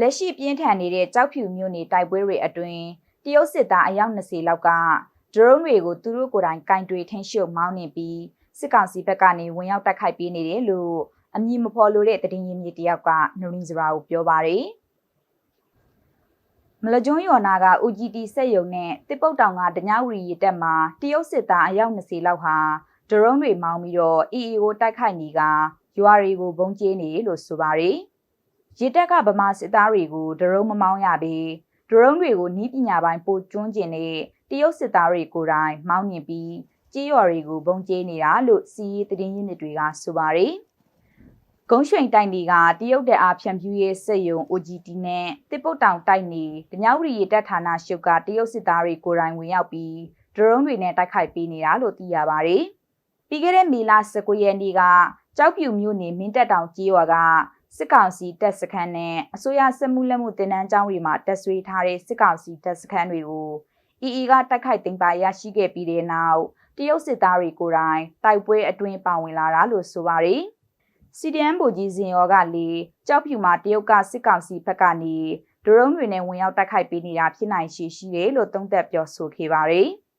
လက်ရှိပြင်းထန်နေတဲ့ကြောက်ဖြူမြို့နယ်တိုက်ပွဲတွေအတွင်းတရုတ်စစ်သားအယောက်20လောက်ကဒရုန်းတွေကိုသူတို့ကိုယ်တိုင်ကင်တွေထင်းရှုပ်မောင်းနေပြီးစစ်ကောင်စီဘက်ကနေဝင်ရောက်တိုက်ခိုက်ပေးနေတယ်လို့အမည်မဖော်လိုတဲ့သတင်းရင်းမြစ်တယောက်ကနရင်းစရာကိုပြောပါတယ်မလကျွန်းယော်နာက UGT စက်ယုံနဲ့တစ်ပုတ်တောင်ကဒညဝရီရတက်မှာတရုတ်စစ်သားအယောက်20လောက်ဟာဒရုန်းတွေမောင်းပြီးတော့ EE ကိုတိုက်ခိုက်နေကရွာတွေကိုဘုံကျင်းနေလို့ဆိုပါတယ် ရတက်ကဗမာစစ်သားတွေကိုဒရုန်းမမောင်းရပြီးဒရုန်းတွေကိုနီးပညာပိုင်းပိုကျွန်းကျင်တဲ့တရုတ်စစ်သားတွေကိုယ်တိုင်မောင်းမြင်ပြီးကြေးရွာတွေကိုဘုံကျင်းနေတာလို့စီးရီးသတင်းရင်းမြစ်တွေကဆိုပါတယ်ဂုံးရွှိန်တိုက်နေကတရုတ်တဲ့အားဖြန့်ဖြူးရေးစက်ယုံ OGT နဲ့တစ်ပုတ်တောင်တိုက်နေဒညဝရီရတက်ဌာနရှုပ်ကတရုတ်စစ်သားတွေကိုယ်တိုင်ဝင်ရောက်ပြီးဒရုန်းတွေနဲ့တိုက်ခိုက်ပေးနေတာလို့သိရပါတယ်။ပြီးခဲ့တဲ့မေလ19ရက်နေ့ကကြောက်ဖြူမြို့နယ်မင်းတက်တောင်ကြီးရွာက စစ်ကောင်စီတပ်စခန်းနဲ့အစိုးရစစ်မှုလက်မှုတင်နန်းကျောင်းတွေမှာတပ်ဆွေးထားတဲ့စစ်ကောင်စီတပ်စခန်းတွေကို EE ကတိုက်ခိုက်သိမ်းပိုက်ရရှိခဲ့ပြီးတဲ့နောက်တရုတ်စစ်သားတွေကိုယ်တိုင်တိုက်ပွဲအတွင်းပါဝင်လာတာလို့ဆိုပါတယ်။ CDM ဗိုလ်ကြီးစင်ရောကလေကြောက်ဖြူမှာတရုတ်ကစစ်ကောင်စီဘက်ကနေဒရုန်းတွေနဲ့ဝင်ရောက်တိုက်ခိုက်ပေးနေတာဖြစ်နိုင်ရှိရှိတယ်လို့သုံးသပ်ပြောဆိုခဲ့ပါတယ်။